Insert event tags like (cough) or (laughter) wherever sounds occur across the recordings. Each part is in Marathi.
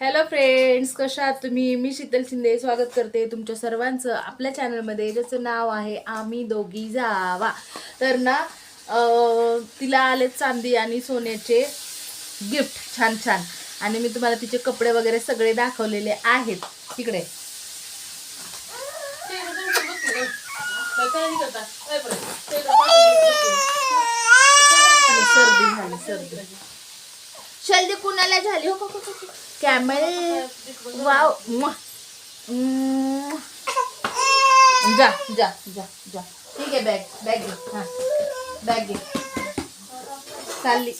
हॅलो फ्रेंड्स कशा आहात तुम्ही? मी शीतल शिंदे. स्वागत करते तुमच्या सर्वांचं आपल्या चॅनलमध्ये ज्याचं नाव आहे आम्ही दोघी जावा. तर ना तिला आले चांदी आणि सोन्याचे गिफ्ट छान छान. आणि मी तुम्हाला तिचे कपडे वगैरे सगळे दाखवलेले आहेत. तिकडे सर्दी झाली सर्दी. शल्दी कुणाला झाली? हो कॅमेल वाव जा जा जा जा. ठीक आहे बॅग बॅग घे. हां. बॅग घे. चालली.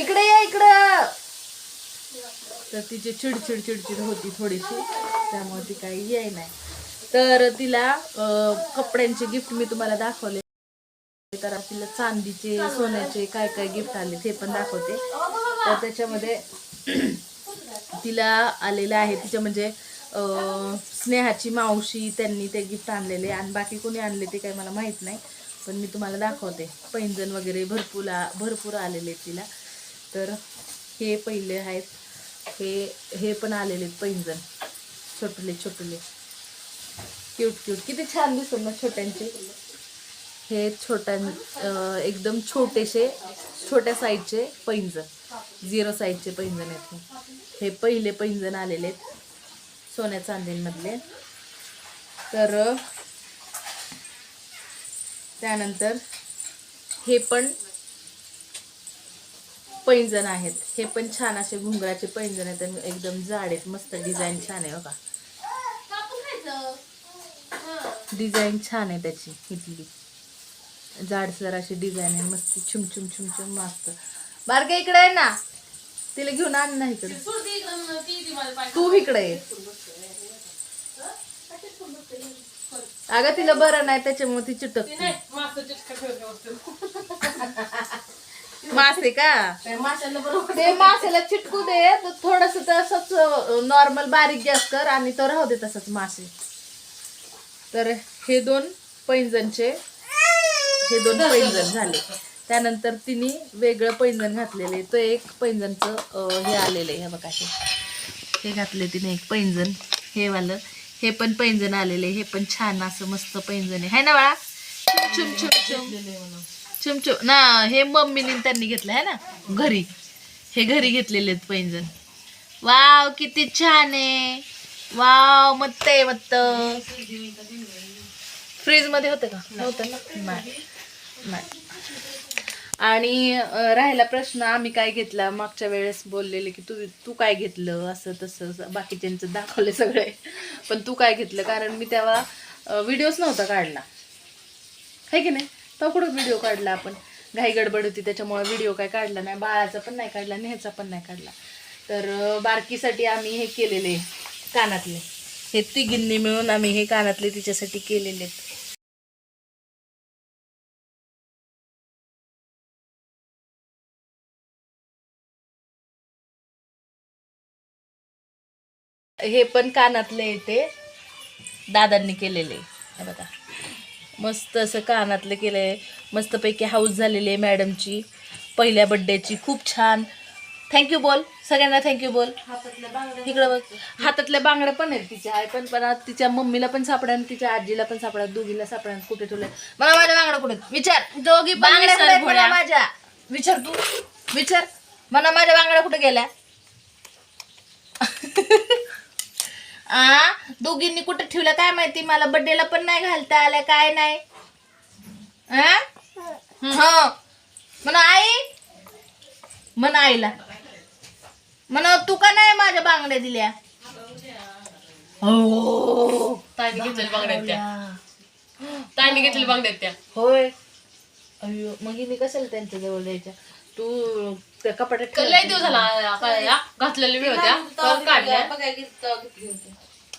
इकडे या इकडं. तर तिची चिडचिड चिडचिड होती थोडीशी. त्यामुळे ती काही येई नाही. तर तिला कपड्यांचे गिफ्ट मी तुम्हाला दाखवले. तर तिला चांदीचे सोन्याचे काय काय गिफ्ट आले ते पण दाखवते. तर त्याच्यामध्ये तिला आलेलं आहे तिच्या म्हणजे स्नेहाची मावशी त्यांनी ते गिफ्ट आणलेले आणि बाकी कोणी आणले ते काही मला माहीत नाही पण मी तुम्हाला दाखवते. पैंजण वगैरे भरपूर भरपूर आलेले तिला. तर हे पहिले आहेत हे हे पण आलेले आहेत पैंजण. छोटले छोटले. क्यूट क्यूट किती छान दिसत ना छोट्यांचे. हे छोट्या एकदम छोटेसे छोट्या साईजचे पैंजण. झिरो साईजचे पैंजण आहेत हे. हे पहिले पैंजण आलेले आहेत सोन्या चांदीमधले. तर त्यानंतर हे पण पैंजण आहेत. हे पण छान असे घुंगराचे पैंजण आहेत आणि एकदम जाड आहेत. मस्त डिझाईन छान आहे बघा. डिझाईन छान आहे त्याची इथली. जाडसर अशी डिझाईन आहे मस्त छुम छुम छुम छुम मस्त. बारके इकडे आहे ना. तिला घेऊन आण ना इकडे. तू इकडे ये. अगं तिला बरं नाही त्याच्यामुळे ती चिटकते. मासे का? ते मासेला चिटकू दे तर थोडस तसंच नॉर्मल बारीक गॅस कर आणि तो राहू दे तसंच मासे. तर हे दोन पैंजणचे हे दोन पैंजण झाले. त्यानंतर तिने वेगळं पैंजण घातलेले तो एक पैंजणचं हे आलेलं आहे. हे बघा हे. हे घातले तिने एक पैंजण. हे वालं. हे पण पैंजण आलेले हे पण छान असं मस्त पैंजण आहे. ना बाळा? चुम चुम चुम. चुम ना हे मम्मीने त्यांनी घेतलं आहे ना? घरी. हे घरी घेतलेले आहेत पैंजण. वाव किती छान आहे. वाव मत्त आहे मत्त. फ्रीजमध्ये होते का? नव्हतं ना? नाही. आणि राहिला प्रश्न आम्ही काय घेतला? मागच्या वेळेस बोललेले की तू तू काय घेतलं? असं तसं बाकीच्यांचं दाखवले सगळे. पण तू काय घेतलं? कारण मी तेव्हा व्हिडिओच नव्हता काढला. आहे की नाही? तो कुठं व्हिडिओ काढला आपण? घाई गडबड होती त्याच्यामुळे व्हिडिओ काय काढला नाही. बाळाचा पण नाही काढला नेहचा ह्याचा पण नाही काढला. तर बारकीसाठी आम्ही हे केलेले कानातले. हे तिघींनी मिळून आम्ही हे कानातले तिच्यासाठी केलेले आहेत. हे पण कानातले येते. दादांनी केलेले. हे बघा. मस्त असं कानातलं केलंय मस्तपैकी हाऊस झालेली आहे मॅडमची पहिल्या बड्डेची खूप छान. थँक्यू बोल. सगळ्यांना थँक्यू बोल. इकडं बघ. हातातल्या बांगड्या पण आहेत तिच्या. आई पण पण तिच्या मम्मीला पण सापड्या आणि तिच्या आजीला पण सापड्या दोघीला सापड्या कुठे ठेवल्या? मला माझ्या बांगड्या कुठे? विचार. दोघी बांगड्या माझ्या? विचार तू. विचार. मला माझ्या बांगड्या कुठे गेल्या? (laughs) आ? दोघींनी कुठे ठेवलं? काय माहिती? मला बर्थडेला पण नाही घालता आल्या काय नाही? आ? हं. म्हणा आई. म्हणा आईला. म्हणा तू का नाही माझ्या बांगड्या दिल्या? हो. ताईने घेतलेल्या बांगड्या आहेत त्या. ताईने घेतलेल्या बांगड्या आहेत त्या. होय. अय्यो मग हिने कशाला त्यांच्या जवळ द्यायच्या? तू त्या कपाटात लय. दिवस झाला घातलेल्या होत्या.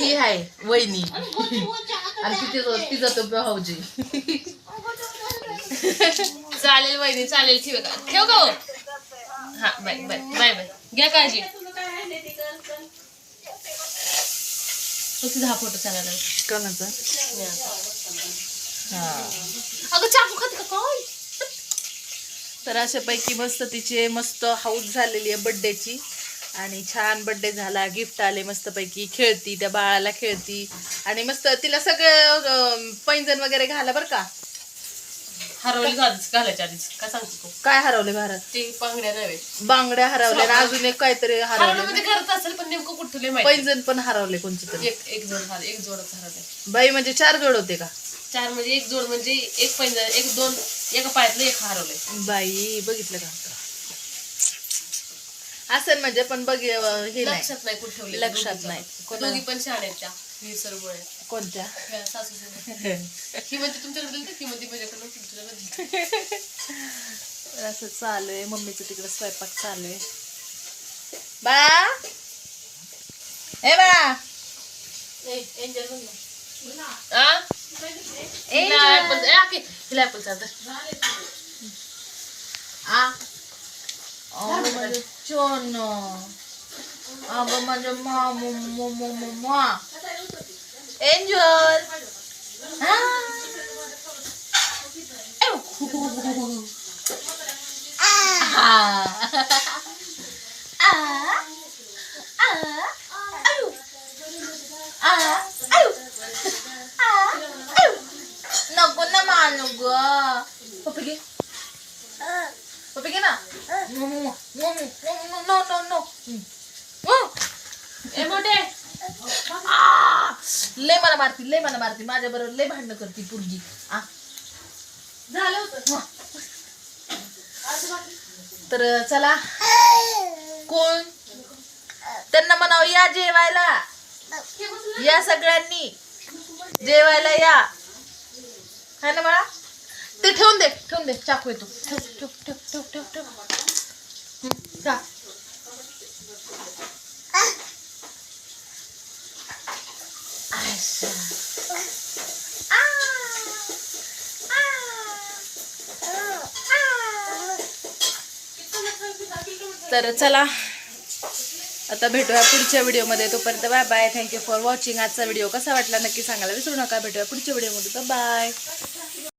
ही आहे वहिनी. आणि तिथे तिचा तो भाऊजी. चालेल वहिनी चालेल ठेव का? ठेव का हो? हा बाय बाय बाय बाय. घ्या काळजी. दहा फोटो चालायला कोणाचा? हा. अगं चाकू खाते का काय? तर अशापैकी मस्त तिचे मस्त हाऊस झालेली आहे बड्डेची आणि छान बड्डे झाला गिफ्ट आले मस्तपैकी खेळती त्या बाळाला खेळती. आणि मस्त तिला सगळं पैंजण वगैरे घाला बरं का. हरवली घालायच्या आधीच. काय सांगते तू? काय हरवले भारत? ते पांगड्या नव्हे. बांगड्या हरवल्या आणि अजून एक काहीतरी हरवलं. म्हणजे घरात असेल पण नेमकं कुठं ठेवलंय माहिती. पैंजण पण हरवले कोणते तरी एक एक जोड एक जोडच हरवले. बाई म्हणजे चार जोड होते का? चार म्हणजे एक जोड म्हणजे एक पैंजण एक दोन एका पायातलं एक हरवलंय बाई बघितलं का? असं म्हणजे पण बघ हे नाही. लक्षात नाही कुठे ठेवले लक्षात नाही. कोणा- दोघी पण छान आहेत त्या विसरमुळे कोणत्या? सासू ही म्हणते तुमच्याकडे दिली म्हणते माझ्याकडे तुमच्याकडे दिली. तर असं चालू आहे मम्मीचं तिकडं स्वयंपाक चालू आहे. बाळा! ए बाळा! आ? हिला apple- ए, आके, हिला apple चालतं. आ अगं माझं चोन अगं माझं मामू मो मो मा एंजल नको ना मानू ग पप्पी घे पप्पी घे ना नो नो नो नो ए, मोठे लय मला मारती लय मला मारती माझ्या बरोबर लय भांडणं करती पुरगी. आ. झालं होतं. तर चला. कोण? त्यांना म्हणावं या जेवायला. या सगळ्यांनी. जेवायला या. है ना बाळा? ते ठेवून दे ठेवून दे. चाकू येतो. ठेव ठेव ठेव ठेव ठेव. ठेव तर चला आता भेटूया पुढच्या व्हिडिओमध्ये. तोपर्यंत bye bye thank you for watching आजचा व्हिडिओ कसा वाटला नक्की सांगायला विसरू नका. भेटूया पुढच्या व्हिडिओमध्ये. बाय